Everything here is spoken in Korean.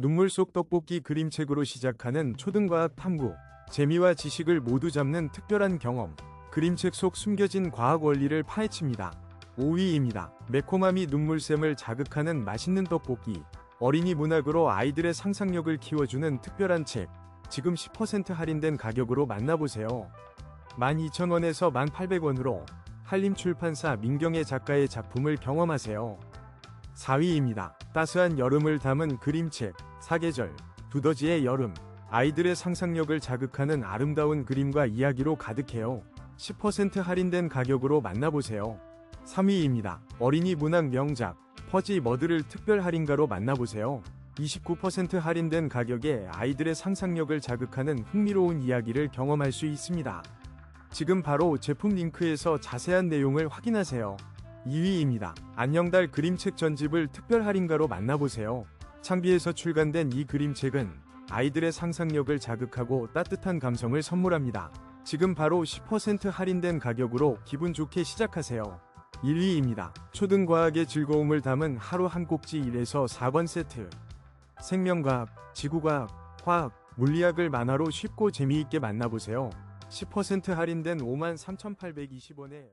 눈물 속 떡볶이 그림책으로 시작하는 초등과학 탐구, 재미와 지식을 모두 잡는 특별한 경험. 그림책 속 숨겨진 과학 원리를 파헤칩니다. 5위입니다. 매콤함이 눈물샘을 자극하는 맛있는 떡볶이. 어린이 문학으로 아이들의 상상력을 키워주는 특별한 책. 지금 10% 할인된 가격으로 만나보세요. 12,000원에서 1,800원으로 한림출판사 민경애 작가의 작품을 경험하세요. 4위입니다. 따스한 여름을 담은 그림책, 사계절, 두더지의 여름. 아이들의 상상력을 자극하는 아름다운 그림과 이야기로 가득해요. 10% 할인된 가격으로 만나보세요. 3위입니다. 어린이 문학 명작, 퍼지 머드를 특별 할인가로 만나보세요. 29% 할인된 가격에 아이들의 상상력을 자극하는 흥미로운 이야기를 경험할 수 있습니다. 지금 바로 제품 링크에서 자세한 내용을 확인하세요. 2위입니다. 안녕달 그림책 전집을 특별 할인가로 만나보세요. 창비에서 출간된 이 그림책은 아이들의 상상력을 자극하고 따뜻한 감성을 선물합니다. 지금 바로 10% 할인된 가격으로 기분 좋게 시작하세요. 1위입니다. 초등과학의 즐거움을 담은 하루 한 꼭지 1에서 4권 세트. 생명과학, 지구과학, 화학, 물리학을 만화로 쉽고 재미있게 만나보세요. 10% 할인된 53,820원에